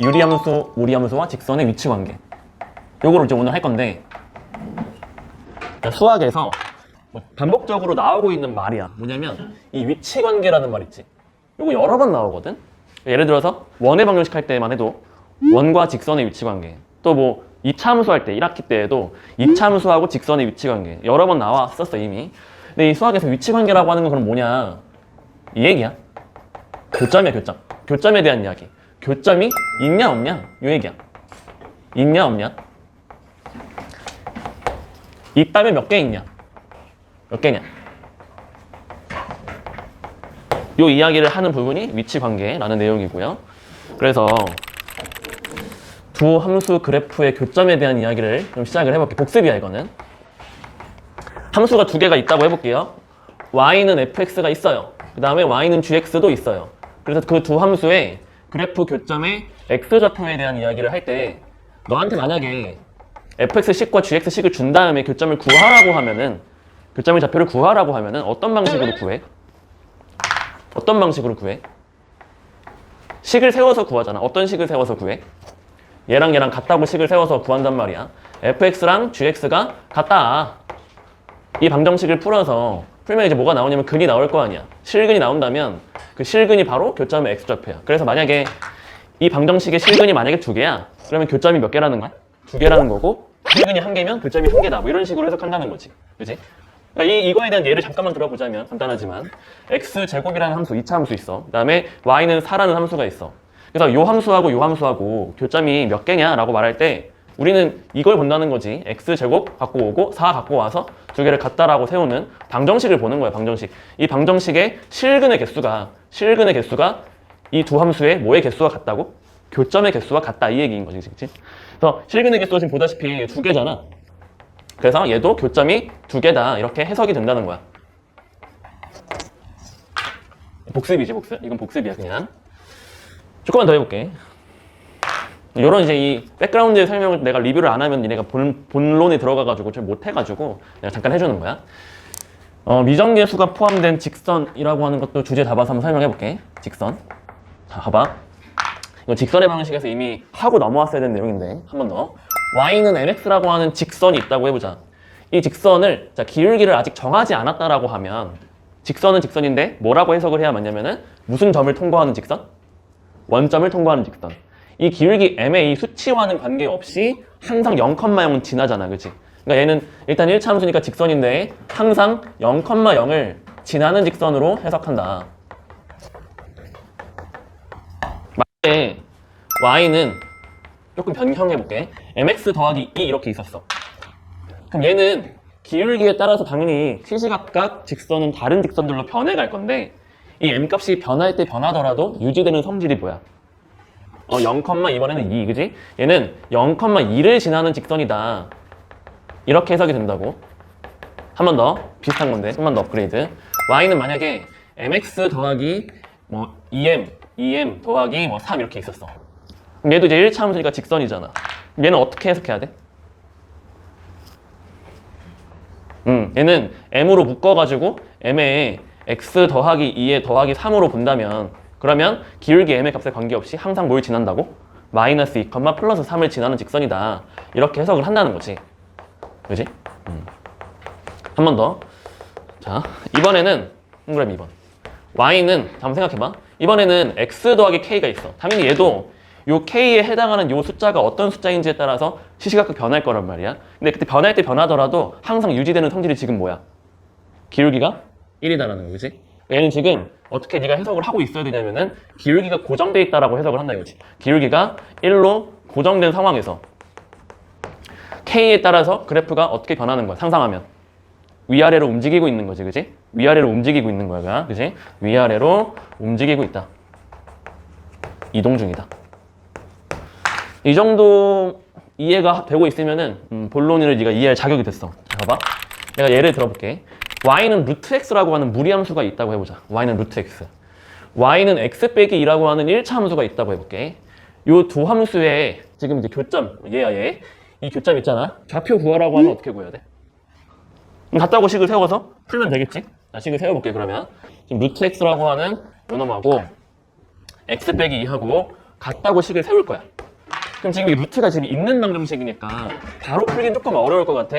유리함수, 무리함수와 직선의 위치 관계. 요거를 이제 오늘 할 건데 자, 수학에서 뭐 반복적으로 나오고 있는 말이야. 뭐냐면 이 위치 관계라는 말 있지. 요거 여러 번 나오거든. 예를 들어서 원의 방정식 할 때만 해도 원과 직선의 위치 관계. 또뭐 이차함수 할 때 1학기 때에도 이차함수하고 직선의 위치 관계 여러 번 나왔었어 이미. 근데 이 수학에서 위치 관계라고 하는 건 그럼 뭐냐? 이 얘기야. 교점이야 교점. 교점에 대한 이야기. 교점이 있냐 없냐? 요 얘기야. 있냐 없냐? 있다면 몇 개 있냐? 몇 개냐? 요 이야기를 하는 부분이 위치 관계라는 내용이고요. 그래서 두 함수 그래프의 교점에 대한 이야기를 좀 시작을 해볼게요. 복습이야 이거는. 함수가 두 개가 있다고 해볼게요. y는 fx가 있어요. 그 다음에 y는 gx도 있어요. 그래서 그 두 함수의 그래프 교점의 x좌표에 대한 이야기를 할 때 너한테 만약에 fx식과 gx식을 준 다음에 교점을 구하라고 하면은 교점의 좌표를 구하라고 하면은 어떤 방식으로 구해? 어떤 방식으로 구해? 식을 세워서 구하잖아. 어떤 식을 세워서 구해? 얘랑 얘랑 같다고 식을 세워서 구한단 말이야. fx랑 gx가 같다. 이 방정식을 풀어서 풀면 이제 뭐가 나오냐면 근이 나올 거 아니야. 실근이 나온다면 그 실근이 바로 교점의 x좌표야. 그래서 만약에 이 방정식의 실근이 만약에 두 개야. 그러면 교점이 몇 개라는 거야? 두 개라는 거고 실근이 한 개면 교점이 한 개다. 뭐 이런 식으로 해석한다는 거지. 그지? 그러니까 이, 이거에 대한 예를 잠깐만 들어보자면 간단하지만 x제곱이라는 함수, 2차 함수 있어. 그 다음에 y는 4라는 함수가 있어. 그래서 요 함수하고 요 함수하고 교점이 몇 개냐라고 말할 때 우리는 이걸 본다는 거지. x제곱 갖고 오고 4 갖고 와서 두 개를 같다라고 세우는 방정식을 보는 거야, 방정식. 이 방정식의 실근의 개수가 실근의 개수가 이 두 함수의 뭐의 개수가 같다고? 교점의 개수가 같다 이 얘기인 거지, 그치? 그래서 실근의 개수가 지금 보다시피 두 개잖아. 그래서 얘도 교점이 두 개다 이렇게 해석이 된다는 거야. 복습이지 복습. 이건 복습이야 그냥. 조금만 더 해볼게. 이런 이제 이 백그라운드 설명을 내가 리뷰를 안 하면 니네가 본, 본론에 들어가가지고 잘 못해가지고 내가 잠깐 해주는 거야. 어, 미정계수가 포함된 직선이라고 하는 것도 주제 잡아서 한번 설명해볼게. 직선. 자, 봐봐. 이거 직선의 방식에서 이미 하고 넘어왔어야 되는 내용인데 한 번 더. y는 mx라고 하는 직선이 있다고 해보자. 이 직선을 자, 기울기를 아직 정하지 않았다라고 하면 직선은 직선인데 뭐라고 해석을 해야 맞냐면은 무슨 점을 통과하는 직선? 원점을 통과하는 직선. 이 기울기 m의 이 수치와는 관계없이 항상 0,0은 지나잖아. 그치? 그러니까 얘는 일단 1차 함수니까 직선인데 항상 0,0을 지나는 직선으로 해석한다. 만약에 y는 조금 변형해 볼게. mx 더하기 2 이렇게 있었어. 그럼 얘는 기울기에 따라서 당연히 시시각각 직선은 다른 직선들로 변해갈 건데 이 m 값이 변할 때 변하더라도 유지되는 성질이 뭐야? 어, 0, 이번에는 2, 그지? 얘는 0,2를 지나는 직선이다. 이렇게 해석이 된다고. 한 번 더 비슷한 건데 한 번 더 업그레이드. y는 만약에 mx 더하기 뭐 2m, 2m 더하기 뭐 3 이렇게 있었어. 얘도 이제 1차 함수니까 직선이잖아. 얘는 어떻게 해석해야 돼? 음, 얘는 m으로 묶어가지고 m에 x 더하기 2에 더하기 3으로 본다면 그러면 기울기 m의 값에 관계없이 항상 뭘 지난다고? 마이너스 2, 플러스 3을 지나는 직선이다. 이렇게 해석을 한다는 거지. 그지? 음. 한번 더. 자, 이번에는 동그라미 2번. y는 한번 생각해봐. 이번에는 x 더하기 k가 있어. 당연히 얘도 요 k에 해당하는 요 숫자가 어떤 숫자인지에 따라서 시시각각 변할 거란 말이야. 근데 그때 변할 때 변하더라도 항상 유지되는 성질이 지금 뭐야? 기울기가 1이다라는 거, 그지? 얘는 지금 어떻게 네가 해석을 하고 있어야 되냐면은 기울기가 고정돼 있다라고 해석을 한다 이거지. 기울기가 1로 고정된 상황에서 k에 따라서 그래프가 어떻게 변하는 거야? 상상하면 위아래로 움직이고 있는 거지, 그지? 위아래로 움직이고 있는 거야, 그지? 위아래로 움직이고 있다. 이동 중이다. 이 정도 이해가 되고 있으면은 음, 본론을 네가 이해할 자격이 됐어. 자, 봐봐. 내가 예를 들어볼게. Y는 루트 x라고 하는 무리함수가 있다고 해보자. y는 루트 x. y는 x 빼기 2라고 하는 1차 함수가 있다고 해볼게. 요 두 함수의 지금 이제 교점, 얘야 얘. 이 교점 있잖아. 좌표 구하라고 하면 어떻게 구해야 돼? 같다고 식을 세워서 풀면 되겠지? 자, 식을 세워볼게 그러면. 지금 루트 x라고 하는 요 놈하고 x 빼기 2하고 같다고 식을 세울 거야. 그럼 지금 이 루트가 지금 있는 방정식이니까 바로 풀긴 조금 어려울 것 같아.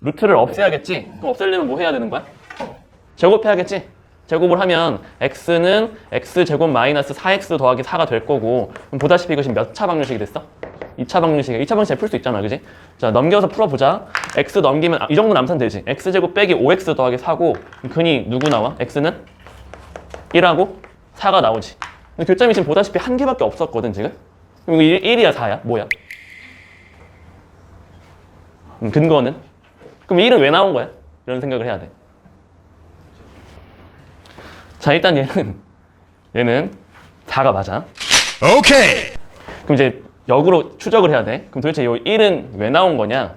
루트를 없애야겠지? 그럼 없애려면 뭐 해야 되는 거야? 제곱해야겠지? 제곱을 하면 x는 x제곱 마이너스 4x 더하기 4가 될 거고 그럼 보다시피 지금 몇차 방정식이 됐어? 2차 방정식이야. 2차 방정식 풀수 있잖아. 그지? 자 넘겨서 풀어보자. x 넘기면 아, 이 정도 남산 되지. x제곱 빼기 5x 더하기 4고 근이 누구 나와? x는 1하고 4가 나오지. 근데 교점이 지금 보다시피 한 개밖에 없었거든 지금. 그럼 이거 1, 이야 4야? 뭐야? 음, 근거는? 그럼 1은 왜 나온 거야? 이런 생각을 해야 돼. 자 일단 얘는 얘는 4가 맞아. Okay. 그럼 이제 역으로 추적을 해야 돼. 그럼 도대체 이 1은 왜 나온 거냐?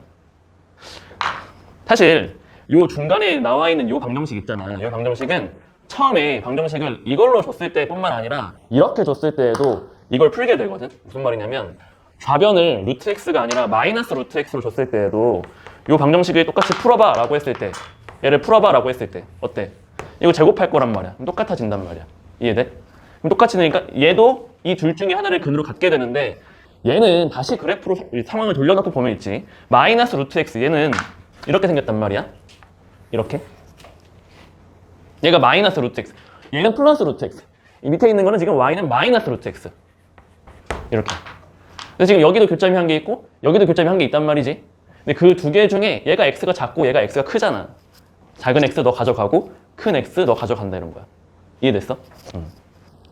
사실 요 중간에 나와 있는 요 방정식 있잖아. 요 방정식은 처음에 방정식을 이걸로 줬을 때뿐만 아니라 이렇게 줬을 때에도 이걸 풀게 되거든. 무슨 말이냐면 좌변을 루트 x가 아니라 마이너스 루트 x로 줬을 때에도 요 방정식을 똑같이 풀어봐 라고 했을 때 얘를 풀어봐 라고 했을 때 어때? 이거 제곱할 거란 말이야. 똑같아진단 말이야. 이해돼? 그럼 똑같이 되니까 얘도 이 둘 중에 하나를 근으로 갖게 되는데 얘는 다시 그래프로 이 상황을 돌려놓고 보면 있지. 마이너스 루트 x 얘는 이렇게 생겼단 말이야. 이렇게. 얘가 마이너스 루트 x. 얘는 플러스 루트 x. 이 밑에 있는 거는 지금 y는 마이너스 루트 x. 이렇게. 근데 지금 여기도 교점이 한 개 있고 여기도 교점이 한 개 있단 말이지. 근데 그 두 개 중에 얘가 x가 작고 얘가 x가 크잖아. 작은 x 너 가져가고 큰 x 너 가져간다 이런 거야. 이해됐어? 응.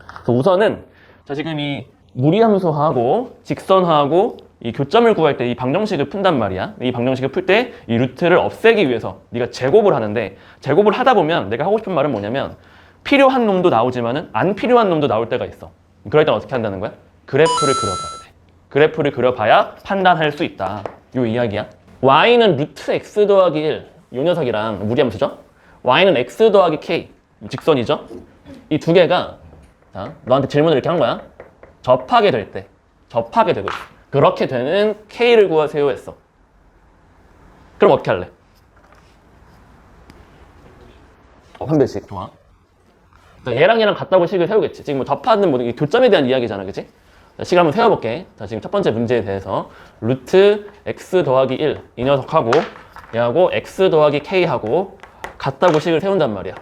그래서 우선은 자 지금 이 무리함수하고 직선하고 이 교점을 구할 때 이 방정식을 푼단 말이야. 이 방정식을 풀 때 이 루트를 없애기 위해서 네가 제곱을 하는데 제곱을 하다 보면 내가 하고 싶은 말은 뭐냐면 필요한 놈도 나오지만은 안 필요한 놈도 나올 때가 있어. 그럴 땐 어떻게 한다는 거야? 그래프를 그려봐야 돼. 그래프를 그려봐야 판단할 수 있다. 요 이야기야. Y는 루트 x 더하기 1. 요 녀석이랑 무리함수죠? y는 x 더하기 k. 직선이죠? 이 두 개가 자, 너한테 질문을 이렇게 한 거야. 접하게 될 때, 접하게 되고. 그렇게 되는 K를 구하세요 했어. 그럼 어떻게 할래? 어, 한 배씩. 좋아. 자, 얘랑 얘랑 같다고 식을 세우겠지. 지금 뭐 접하는 모든 게 교점에 대한 이야기잖아, 그치? 자, 식을 한번 세워볼게. 자, 지금 첫 번째 문제에 대해서 루트 x 더하기 1, 이 녀석하고 얘하고 x 더하기 k하고 같다고 식을 세운단 말이야.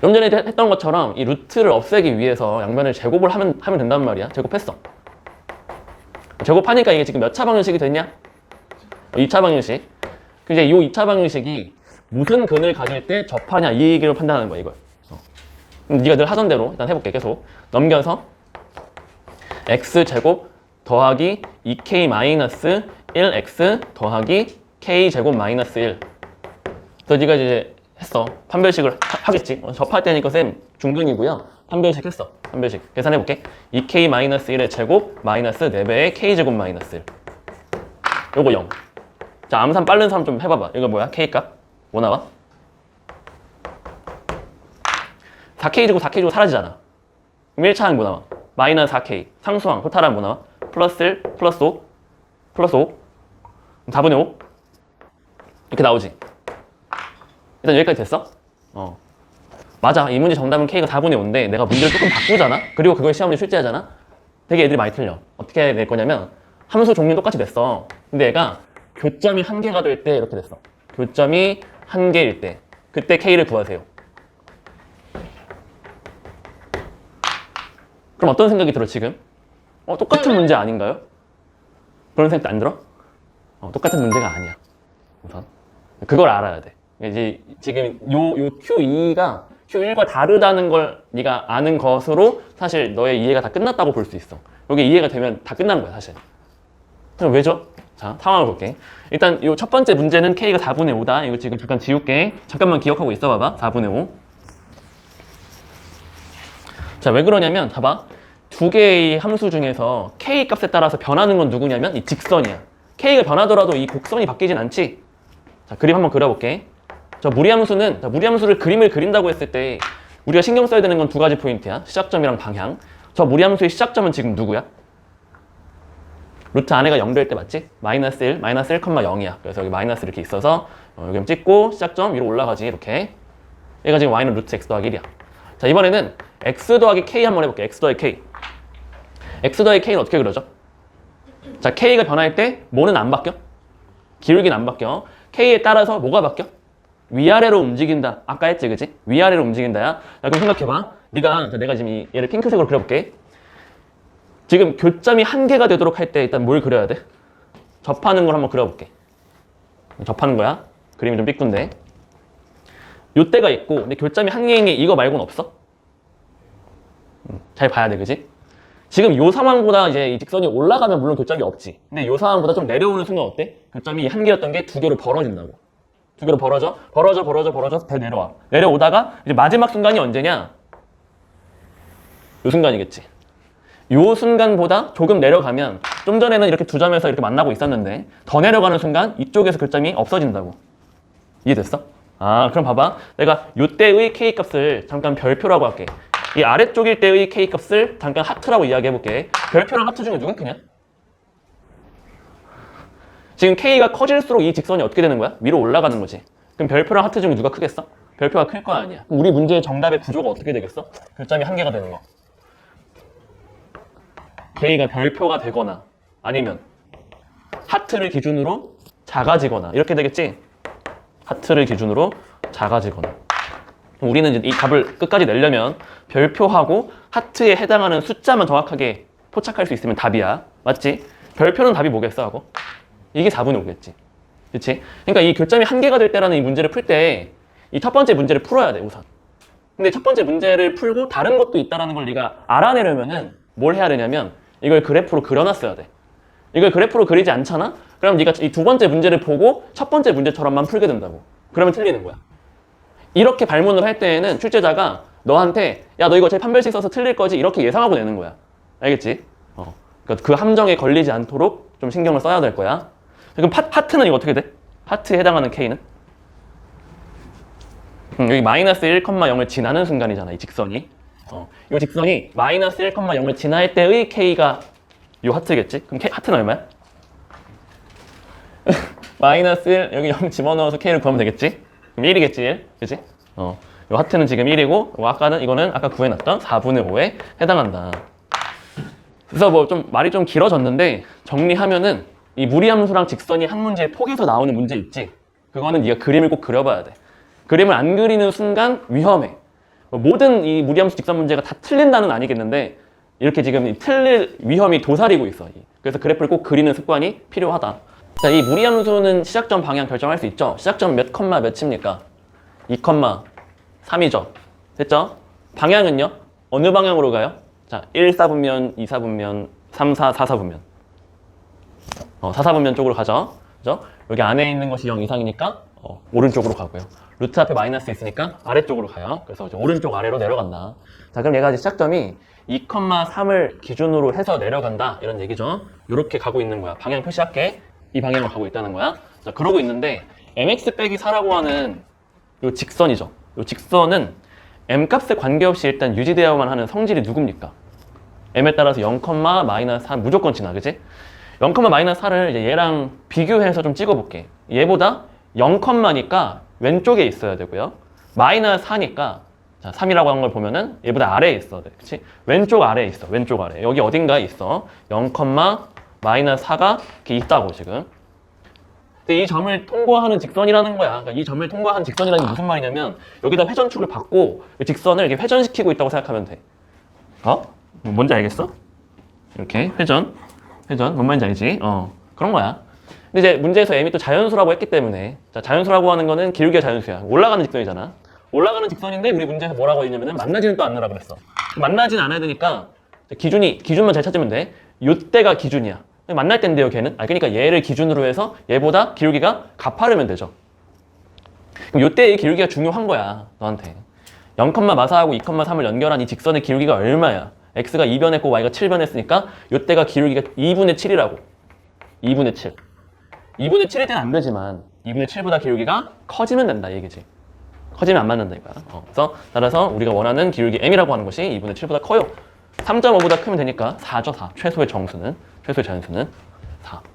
좀 전에 했던 것처럼 이 루트를 없애기 위해서 양변을 제곱을 하면, 하면 된단 말이야. 제곱했어. 제곱하니까 이게 지금 몇 차 방정식이 됐냐? 2차 방정식. 그 이제 이 2차 방정식이 무슨 근을 가질 때 접하냐 이 얘기를 판단하는 거야, 이걸. 어. 네가 늘 하던 대로 일단 해볼게, 계속. 넘겨서 x제곱 더하기 2k 마이너스 1x 더하기 k제곱 마이너스 1. 그래서 네가 이제 했어. 판별식을 하, 겠지 어, 접할 때니까 쌤 중근이고요. 판별식 했어. 판별식. 계산해 볼게. 2k-1의 제곱 마이너스 4배의 k제곱 마이너스 1. 요거 0. 자, 암산 빠른 사람 좀 해봐봐. 이거 뭐야? k값? 뭐 나와? 4k제곱 4k제곱 사라지잖아. 그럼 1차는 뭐 나와? 마이너스 4k. 상수항, 뭐 나와? 플러스 1, 플러스 5, 플러스 5. 4분의 5. 이렇게 나오지. 일단 여기까지 됐어? 어. 맞아. 이 문제 정답은 K가 4분의 5인데 내가 문제를 조금 바꾸잖아? 그리고 그걸 시험에 출제하잖아? 되게 애들이 많이 틀려. 어떻게 될 거냐면 함수 종류는 똑같이 됐어. 근데 얘가 교점이 한 개가 될 때 이렇게 됐어. 교점이 한 개일 때. 그때 K를 구하세요. 그럼 어떤 생각이 들어 지금? 어, 똑같은 문제 아닌가요? 그런 생각 안 들어? 어, 똑같은 문제가 아니야. 우선. 그걸 알아야 돼. 이제 지금 요, 요 Q2가 Q1과 다르다는 걸 네가 아는 것으로 사실 너의 이해가 다 끝났다고 볼 수 있어. 이게 이해가 되면 다 끝나는 거야, 사실. 그럼 왜죠? 자, 상황을 볼게. 일단 요 첫 번째 문제는 K가 4분의 5다. 이거 지금 잠깐 지울게. 잠깐만 기억하고 있어 봐봐. 4분의 5. 자, 왜 그러냐면 봐봐. 두 개의 함수 중에서 K 값에 따라서 변하는 건 누구냐면 이 직선이야. K가 변하더라도 이 곡선이 바뀌진 않지. 자, 그림 한번 그려볼게. 저 무리함수는 자, 무리함수를 그림을 그린다고 했을 때 우리가 신경 써야 되는 건 두 가지 포인트야. 시작점이랑 방향. 저 무리함수의 시작점은 지금 누구야? 루트 안에가 0될 때 맞지? 마이너스 1, 마이너스 1,0이야. 그래서 여기 마이너스 이렇게 있어서 어, 여기 찍고 시작점 위로 올라가지 이렇게. 얘가 지금 y는 루트 x 더하기 1이야. 자 이번에는 x 더하기 k 한번 해볼게. x 더하기 k. x 더하기 k는 어떻게 그려져? 자, k가 변할 때 뭐는 안 바뀌어? 기울기는 안 바뀌어. k에 따라서 뭐가 바뀌어? 위아래로 움직인다. 아까 했지, 그지? 위아래로 움직인다야. 자, 그럼 생각해봐. 네가 자, 내가 지금 이, 얘를 핑크색으로 그려볼게. 지금 교점이 한 개가 되도록 할 때 일단 뭘 그려야 돼? 접하는 걸 한번 그려볼게. 접하는 거야. 그림이 좀 삐꾼데. 요때가 있고, 근데 교점이 한 개인 게 이거 말고는 없어? 음, 잘 봐야 돼, 그지? 지금 요 상황보다 이제 이 직선이 올라가면 물론 교점이 없지. 근데 요 상황보다 좀 내려오는 순간 어때? 교점이 한 개였던 게 두 개로 벌어진다고. 두 개로 벌어져, 벌어져, 벌어져, 벌어져서 배 내려와. 내려오다가 이제 마지막 순간이 언제냐? 요 순간이겠지. 요 순간보다 조금 내려가면 좀 전에는 이렇게 두 점에서 이렇게 만나고 있었는데 더 내려가는 순간 이쪽에서 교점이 없어진다고. 이해됐어? 아, 그럼 봐봐. 내가 요때의 k 값을 잠깐 별표라고 할게. 이 아래쪽일 때의 k 값을 잠깐 하트라고 이야기해볼게. 별표랑 하트 중에 누가 크냐? 지금 k가 커질수록 이 직선이 어떻게 되는 거야? 위로 올라가는 거지. 그럼 별표랑 하트 중에 누가 크겠어? 별표가 클 거 아니야. 우리 문제의 정답의 구조가 어떻게 되겠어? 교점이 한 개가 되는 거. k가 별표가 되거나 아니면 하트를 기준으로 작아지거나 이렇게 되겠지? 하트를 기준으로 작아지거나 우리는 이제 이 답을 끝까지 내려면 별표하고 하트에 해당하는 숫자만 정확하게 포착할 수 있으면 답이야 맞지? 별표는 답이 뭐겠어 하고 이게 4분의 5겠지 그치? 그러니까 이 교점이 한 개가 될 때라는 이 문제를 풀 때 이 첫 번째 문제를 풀어야 돼 우선 근데 첫 번째 문제를 풀고 다른 것도 있다라는 걸 네가 알아내려면은 뭘 해야 되냐면 이걸 그래프로 그려놨어야 돼. 이걸 그래프로 그리지 않잖아? 그럼 네가 이 두 번째 문제를 보고 첫 번째 문제처럼만 풀게 된다고. 그러면 틀리는 거야. 이렇게 발문을 할 때에는 출제자가 너한테 야 너 이거 제 판별식 써서 틀릴 거지 이렇게 예상하고 내는 거야. 알겠지? 어. 그러니까 그 함정에 걸리지 않도록 좀 신경을 써야 될 거야. 그럼 파, 파트는 이거 어떻게 돼? 파트에 해당하는 K는? 음, 여기 마이너스 1,0을 지나는 순간이잖아, 이 직선이. 어, 이 직선이 마이너스 1,0을 지날 때의 K가 이 하트겠지? 그럼 K, 하트는 얼마야? 마이너스 1, 여기 0 집어넣어서 K를 구하면 되겠지? 그럼 1이겠지, 1. 그지? 어, 이 하트는 지금 1이고, 요 아까는, 이거는 아까 구해놨던 4분의 5에 해당한다. 그래서 뭐 좀 말이 좀 길어졌는데, 정리하면은 이 무리함수랑 직선이 한 문제에 폭에서 나오는 문제 있지? 그거는 네가 그림을 꼭 그려봐야 돼. 그림을 안 그리는 순간 위험해. 모든 이 무리함수 직선 문제가 다 틀린다는 아니겠는데 이렇게 지금 이 틀릴 위험이 도사리고 있어. 그래서 그래프를 꼭 그리는 습관이 필요하다. 자, 이 무리함수는 시작점 방향 결정할 수 있죠. 시작점 몇 컴마 몇입니까? 2 컴마 3이죠. 됐죠? 방향은요? 어느 방향으로 가요? 자, 1, 4분면, 2, 4분면, 3, 4, 4, 4분면. 어, 4, 4분면 쪽으로 가죠. 그죠? 여기 안에 있는 것이 0 이상이니까 어, 오른쪽으로 가고요. 루트 앞에 마이너스 있으니까 아래쪽으로 가요. 그래서 오른쪽 아래로 내려간다. 자, 그럼 얘가 이제 시작점이 2,3을 기준으로 해서 내려간다. 이런 얘기죠. 이렇게 가고 있는 거야. 방향 표시할게. 이 방향으로 가고 있다는 거야. 자, 그러고 있는데 mx 빼기 4라고 하는 요 직선이죠. 요 직선은 m 값에 관계없이 일단 유지되어야만 하는 성질이 누굽니까? m에 따라서 0, 마이너스 4 무조건 지나, 그지? 0, 마이너스 4를 이제 얘랑 비교해서 좀 찍어볼게. 얘보다 0,니까 왼쪽에 있어야 되고요. 마이너스 4니까 자, 3이라고 한 걸 보면은 얘보다 아래에 있어. 그치? 왼쪽 아래에 있어. 왼쪽 아래. 여기 어딘가에 있어. 0, 마이너스 4가 이렇게 있다고 지금. 근데 이 점을 통과하는 직선이라는 거야. 그러니까 이 점을 통과한 직선이라는 게 무슨 말이냐면 여기다 회전축을 받고 이 직선을 이렇게 회전시키고 있다고 생각하면 돼. 어? 뭔지 알겠어? 이렇게 회전, 회전. 뭔 말인지 알지? 어, 그런 거야. 근데 이제 문제에서 m이 또 자연수라고 했기 때문에 자, 자연수라고 하는 거는 기울기가 자연수야. 올라가는 직선이잖아. 올라가는 직선인데 우리 문제에서 뭐라고 했냐면은 만나지는 또 않느라 그랬어. 만나진 않아야 되니까 기준이 기준만 잘 찾으면 돼. 요때가 기준이야. 만날 때인데요, 걔는. 아, 그러니까 얘를 기준으로 해서 얘보다 기울기가 가파르면 되죠. 그럼 요때의 기울기가 중요한 거야, 너한테. 0, 마사하고 2, 3을 연결한 이 직선의 기울기가 얼마야? x가 2변했고 y가 7변했으니까 요때가 기울기가 2분의 7이라고. 2분의 7. 2분의 7일 때는 안 되지만 2분의 7보다 기울기가 커지면 된다 이 얘기지. 커지면 안 맞는다 이거야. 어, 그래서 따라서 우리가 원하는 기울기 m이라고 하는 것이 2분의 7보다 커요. 3.5보다 크면 되니까 4죠 4. 최소의 정수는 최소의 자연수는 4.